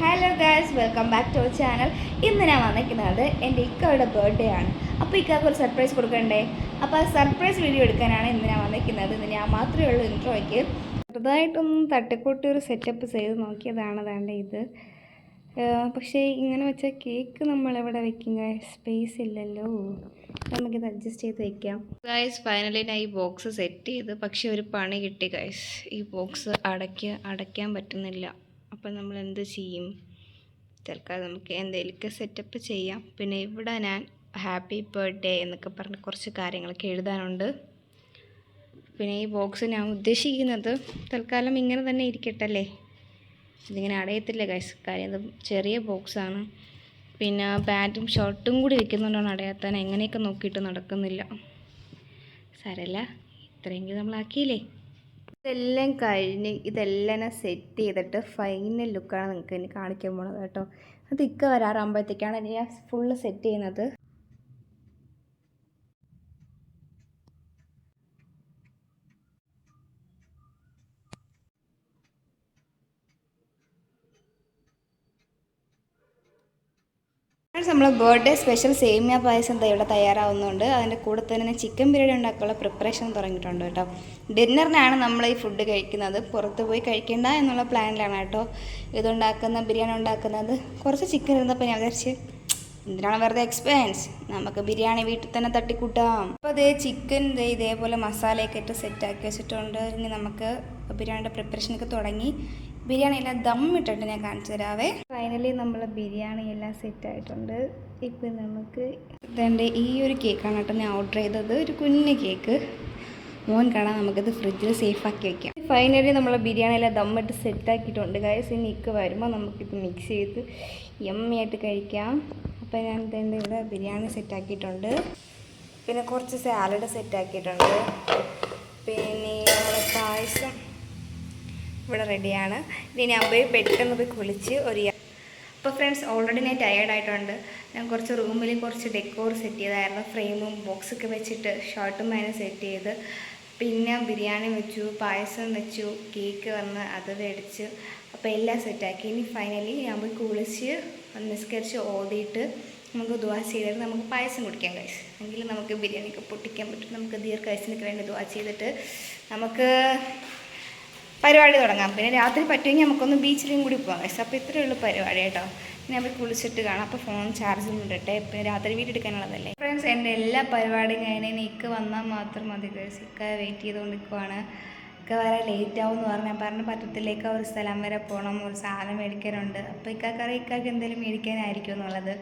Hello guys welcome back to our channel ഇന്ന് ഞാൻ വന്നിരിക്കുന്നത് എന്റെ ഇക്കയുടെ ബർത്ത്ഡേ ആണ്. അപ്പോൾ ഇക്കാർക്ക് ഒരു സർപ്രൈസ് കൊടുക്കണ്ടേ? അപ്പോൾ ആ സർപ്രൈസ് വീഡിയോ എടുക്കാനാണ് ഇന്ന് ഞാൻ വന്നിരിക്കുന്നത്. ഇന്ന് ഞാൻ മാത്രമേ ഉള്ളൂ ഇൻട്രോയ്ക്ക് ചെറുതായിട്ടൊന്നും തട്ടിക്കൂട്ടി ഒരു സെറ്റപ്പ് ചെയ്ത് നോക്കിയതാണ് അതാണ്ട് ഇത്. പക്ഷേ ഇങ്ങനെ വെച്ച കേക്ക് നമ്മളെവിടെ വെക്കും സ്പേസ് ഇല്ലല്ലോ. നമുക്കിത് അഡ്ജസ്റ്റ് ചെയ്ത് വെക്കാം. ഗൈസ് ഫൈനലി ഞാൻ ഈ ബോക്സ് സെറ്റ് ചെയ്ത് പക്ഷേ ഒരു പണി കിട്ടി ഗൈസ് ഈ ബോക്സ് അടയ്ക്ക് അടയ്ക്കാൻ പറ്റുന്നില്ല. അപ്പം നമ്മൾ എന്ത് ചെയ്യും? തൽക്കാലം നമുക്ക് എന്തെങ്കിലുമൊക്കെ സെറ്റപ്പ് ചെയ്യാം. പിന്നെ ഇവിടെ ഞാൻ ഹാപ്പി ബർത്ത്ഡേ എന്നൊക്കെ പറഞ്ഞ് കുറച്ച് കാര്യങ്ങളൊക്കെ എഴുതാനുണ്ട്. പിന്നെ ഈ ബോക്സ് ഞാൻ ഉദ്ദേശിക്കുന്നത് തൽക്കാലം ഇങ്ങനെ തന്നെ ഇരിക്കട്ടല്ലേ? ഇതിങ്ങനെ അടയത്തില്ല ഗൈസ് കാര്യം അത് ചെറിയ ബോക്സാണ് പിന്നെ പാന്റും ഷർട്ടും കൂടി വെക്കുന്നുണ്ടാണ് അടയാത്താൻ എങ്ങനെയൊക്കെ നോക്കിയിട്ട് നടക്കുന്നില്ല. സാരല്ല ഇത്രയെങ്കിലും നമ്മളാക്കിയില്ലേ? ഇതെല്ലാം കഴിഞ്ഞ് ഇതെല്ലാം സെറ്റ് ചെയ്തിട്ട് ഫൈനൽ ലുക്കാണ് നിങ്ങൾക്ക് ഇനി കാണിക്കാൻ പോണത് കേട്ടോ. അത് ഇക്ക വരാറാകുമ്പോഴത്തേക്കാണ് ഞാൻ ഫുള്ള് സെറ്റ് ചെയ്യുന്നത്. നമ്മൾ ബർത്ത്ഡേ സ്പെഷ്യൽ സേമിയ പായസം എന്താ ഇവിടെ തയ്യാറാവുന്നുണ്ട്. അതിന്റെ കൂടെ തന്നെ ചിക്കൻ ബിരിയാണി ഉണ്ടാക്കാനുള്ള പ്രിപ്പറേഷൻ തുടങ്ങിയിട്ടുണ്ട് കേട്ടോ. ഡിന്നറിനാണ് നമ്മൾ ഈ ഫുഡ് കഴിക്കുന്നത്. പുറത്ത് പോയി കഴിക്കേണ്ട എന്നുള്ള പ്ലാനിലാണ് കേട്ടോ ഇതുണ്ടാക്കുന്ന ബിരിയാണി ഉണ്ടാക്കുന്നത്. കുറച്ച് ചിക്കൻ ഇരുന്നപ്പോൾ ഞാൻ വിചാരിച്ച് എന്തിനാണ് വെറുതെ എക്സ്പെൻസ് നമുക്ക് ബിരിയാണി വീട്ടിൽ തന്നെ തട്ടിക്കൂട്ടാം. അപ്പോൾ അതേ ചിക്കൻ ഇതേപോലെ മസാലയൊക്കെ ഇട്ട് സെറ്റാക്കി വെച്ചിട്ടുണ്ട്. ഇനി നമുക്ക് ബിരിയാണിയുടെ പ്രിപ്പറേഷനൊക്കെ തുടങ്ങി. ബിരിയാണി എല്ലാം ദം ഇട്ടിട്ട് ഞാൻ കാണിച്ചു തരാവേ. ഫൈനലി നമ്മൾ ബിരിയാണി എല്ലാം സെറ്റ് ആയിട്ടുണ്ട്. ഇപ്പം നമുക്ക് ഇതെന്റെ ഈ ഒരു കേക്കാണ് കേട്ടോ ഞാൻ ഓർഡർ ചെയ്തത്. ഒരു കുഞ്ഞു കേക്ക് മോൻ കാണാൻ നമുക്കിത് ഫ്രിഡ്ജിൽ സേഫ് ആക്കി വെക്കാം. ഫൈനലി നമ്മൾ ബിരിയാണി എല്ലാം ദമ്മിട്ട് സെറ്റ് ആക്കിയിട്ടുണ്ട്. ഗൈസ് ഇനി ഇക്ക് വരുമ്പോൾ നമുക്കിത് മിക്സ് ചെയ്ത് യമ്മിയായിട്ട് കഴിക്കാം. അപ്പോൾ ഞാൻ ഇതെന്റെ ഇവിടെ ബിരിയാണി സെറ്റാക്കിയിട്ടുണ്ട് പിന്നെ കുറച്ച് സാലഡ് സെറ്റാക്കിയിട്ടുണ്ട് പിന്നെ നമ്മൾ പായസം ഇവിടെ റെഡിയാണ് ഇനി ഞാൻ പോയി പെട്ടെന്ന് പോയി കുളിച്ച് ഒരു അപ്പോൾ ഫ്രണ്ട്സ് ഓൾറെഡി ഞാൻ ടയേർഡ് ആയിട്ടുണ്ട്. ഞാൻ കുറച്ച് റൂമിൽ കുറച്ച് ഡെക്കോർ സെറ്റ് ചെയ്തായിരുന്നു. ഫ്രെയിമും ബോക്സൊക്കെ വെച്ചിട്ട് ഷർട്ടും അതിനെ സെറ്റ് ചെയ്ത്. പിന്നെ ബിരിയാണി വെച്ചു പായസം വെച്ചു കേക്ക് വന്ന് അത് മേടിച്ച്. അപ്പോൾ എല്ലാം സെറ്റാക്കി ഇനി ഫൈനലി ഞാൻ പോയി കുളിച്ച് നിസ്കരിച്ച് ഓതിയിട്ട് നമുക്ക് ദുവാ ചെയ്തിട്ട് നമുക്ക് പായസം കുടിക്കാം കഴിച്ച് എങ്കിൽ നമുക്ക് ബിരിയാണിയൊക്കെ പൊട്ടിക്കാൻ പറ്റും. നമുക്ക് ദീർഘായുസിനൊക്കെ വേണ്ടി ദുവാ ചെയ്തിട്ട് നമുക്ക് പരിപാടി തുടങ്ങാം. പിന്നെ രാത്രി പറ്റുമെങ്കിൽ നമുക്കൊന്ന് ബീച്ചിലും കൂടി പോകാം ഗൈസ് അപ്പോൾ ഇത്രയേ ഉള്ളൂ പരിപാടി കേട്ടോ. പിന്നെ നമ്മൾ കുളിച്ചിട്ട് കാണാം. അപ്പോൾ ഫോൺ ചാർജ് ഇടട്ടെ. പിന്നെ രാത്രി വീട്ടിൽ എടുക്കാനുള്ളതല്ലേ. ഫ്രണ്ട്സ് എന്റെ എല്ലാ പരിപാടിയും കഴിഞ്ഞാൽ എനിക്ക് വന്നാൽ മാത്രം മതി. ഗൈസ് ഇക്ക വെയിറ്റ് ചെയ്തുകൊണ്ട് നിൽക്കുവാണ് ഇക്ക വരെ ലേറ്റ് ആവും എന്ന് പറഞ്ഞാൽ പറഞ്ഞ പറ്റത്തിലേക്ക് ഒരു സ്ഥലം വരെ പോകണം ഒരു സാധനം മേടിക്കാനുണ്ട്. അപ്പോൾ ഇക്കാക്കറി ഇക്കാക്ക് എന്തെങ്കിലും മേടിക്കാനായിരിക്കും എന്നുള്ളത്.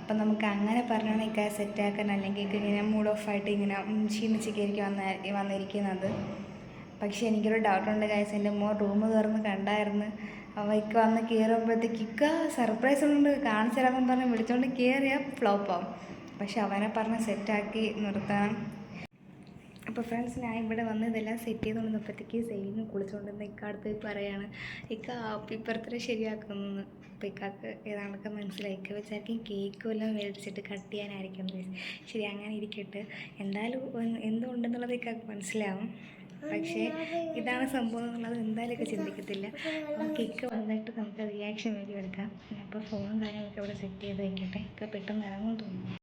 അപ്പം നമുക്ക് അങ്ങനെ പറഞ്ഞാണ് സെറ്റ് സെറ്റാക്കാൻ അല്ലെങ്കിൽ ഇങ്ങനെ മൂഡ് ഓഫ് ആയിട്ട് ഇങ്ങനെ ക്ഷീണിച്ചൊക്കെയായിരിക്കും വന്ന വന്നിരിക്കുന്നത്. പക്ഷേ എനിക്കൊരു ഡൗട്ടുണ്ട് ഗൈസ് എന്റെ മോൻ റൂം തുറന്ന് കണ്ടായിരുന്നു. അവയ്ക്ക് വന്ന് കയറുമ്പോഴത്തേക്ക് ഇക്ക സർപ്രൈസ് ഉണ്ട്. കാണിച്ചു തരാമെന്ന് പറഞ്ഞ് വിളിച്ചുകൊണ്ട് കയറിയാൽ ഫ്ലോപ്പാവും പക്ഷെ അവനെ പറഞ്ഞ് സെറ്റാക്കി നിർത്തണം. അപ്പോൾ ഫ്രണ്ട്സ് ഞാൻ ഇവിടെ വന്ന് ഇതെല്ലാം സെറ്റ് ചെയ്ത് കൊണ്ടുവന്നപ്പോഴത്തേക്ക് സെയിലിന് കുളിച്ചുകൊണ്ടിരുന്ന ഇക്ക അടുത്ത് പറയാണ് ഇക്ക ഹാപ്പി ബർത്ത്ഡേ ശരിയാക്കുന്നു അപ്പോൾ ഇക്കാക്ക് ഏതാണ്ടൊക്കെ മനസ്സിലായി. ഇക്ക വെച്ചായിരിക്കും കേക്ക് എല്ലാം മേടിച്ചിട്ട് കട്ട് ചെയ്യാനായിരിക്കും ശരി അങ്ങനെ ഇരിക്കട്ടെ. എന്തായാലും എന്തുണ്ടെന്നുള്ളത് ഇക്കാക്ക് മനസ്സിലാവും. പക്ഷേ ഇതാണ് സംഭവം എന്നുള്ളത് എന്തായാലും ചിന്തിക്കത്തില്ല. കേക്ക് വന്നിട്ട് നമുക്ക് റിയാക്ഷൻ വീഡിയോ എടുക്കാം. അപ്പോൾ ഫോണും കാര്യങ്ങളൊക്കെ ഇവിടെ സെറ്റ് ചെയ്ത് വയ്ക്കട്ടെ ഒക്കെ പെട്ടെന്ന് ഇറങ്ങും തോന്നുന്നു.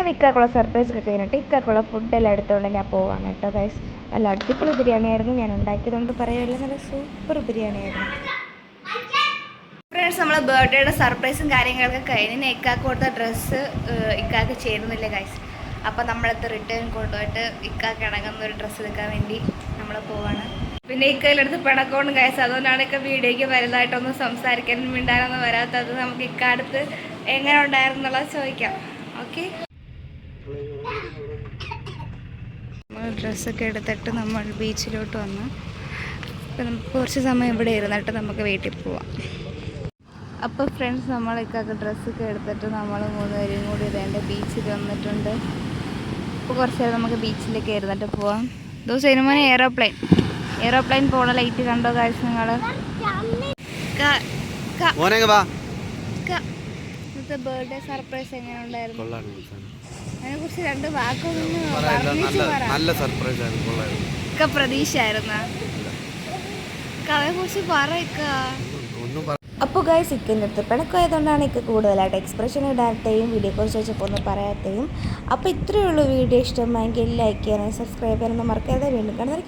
അങ്ങനെ ഇക്കാക്കുള്ള സർപ്രൈസ് ഒക്കെ കഴിഞ്ഞിട്ട് ഇക്കാക്കുള്ള ഫുഡെല്ലാം എടുത്തുകൊണ്ട് ഞാൻ പോവാണ് കേട്ടോ ഗൈസ് നല്ല അടിപൊളി ബിരിയാണി ആയിരുന്നു ഞാൻ ഉണ്ടാക്കിയതുകൊണ്ട് പറയുമല്ലോ നല്ല സൂപ്പർ ബിരിയാണി ആയിരുന്നു ഫ്രണ്ട്സ് നമ്മളെ ബർത്ത്ഡേയുടെ സർപ്രൈസും കാര്യങ്ങളൊക്കെ കഴിഞ്ഞ് ഇക്കാക്ക് കൊടുത്ത ഡ്രസ്സ് ഇക്കാക്ക് ചേരുന്നില്ല ഗൈസ് അപ്പോൾ നമ്മളത് റിട്ടേൺ കൊണ്ടുപോയിട്ട് ഇക്കാക്ക് ഇണങ്ങുന്ന ഒരു ഡ്രസ്സ് എടുക്കാൻ വേണ്ടി നമ്മൾ പോവാണ്. പിന്നെ ഇക്കയിലെടുത്ത് പിണക്കോണ്ട് ഗൈസ് അതുകൊണ്ടാണ് ഇക്ക വീഡിയോയ്ക്ക് വലുതായിട്ടൊന്നും സംസാരിക്കാനും മിണ്ടാനൊന്നും വരാത്തത്. നമുക്ക് ഇക്കാടുത്ത് എങ്ങനെ ഉണ്ടായിരുന്നുള്ള ചോദിക്കാം. ഓക്കെ നമ്മൾ ഡ്രസ്സൊക്കെ എടുത്തിട്ട് നമ്മൾ ബീച്ചിലോട്ട് വന്ന് അപ്പോൾ നമുക്ക് കുറച്ച് സമയം ഇവിടെ ഇരുന്നിട്ട് നമുക്ക് വീട്ടിൽ പോവാം. അപ്പോൾ ഫ്രണ്ട്സ് നമ്മളൊക്കെ ഡ്രസ്സൊക്കെ എടുത്തിട്ട് നമ്മൾ മൂന്നുപേരും കൂടി ഇതേണ്ട ബീച്ചിൽ വന്നിട്ടുണ്ട്. അപ്പോൾ കുറച്ച് നേരം നമുക്ക് ബീച്ചിലേക്ക് ഇരുന്നിട്ട് പോവാം. ദോ സിനിമന് എയറോപ്ലെയിൻ എയറോപ്ലെയിൻ പോണ ലൈറ്റ് കണ്ടോ കാഴ്ച നിങ്ങൾ? ഇന്നത്തെ ബർത്ത്ഡേ സർപ്രൈസ് എങ്ങനെ ഉണ്ടായിരുന്നു. അതിനെ കുറിച്ച് രണ്ട് വാക്കൊന്നും നല്ല സർപ്രൈസ് ആയിരുന്നു. പ്രതീക്ഷ ആയിരുന്ന കുറിച്ച് പറയക്ക അപ്പോൾ ഗൈസ് ഇക്കന്റെ അടുത്ത് പിണക്കമായതുകൊണ്ടാണ് ഇക്ക കൂടുതലായിട്ട് എക്സ്പ്രഷൻ ഇടാത്തയും വീഡിയോ കുറിച്ച് വെച്ചപ്പോൾ ഒന്ന് പറയാത്തയും. അപ്പോൾ ഇത്രയേ ഉള്ളൂ വീഡിയോ. ഇഷ്ടമായെങ്കിൽ ലൈക്ക് ചെയ്യാനും സബ്സ്ക്രൈബ് ചെയ്യാനൊന്നും മറക്കാതെ വീണ്ടും കാണുന്നതായിരിക്കും.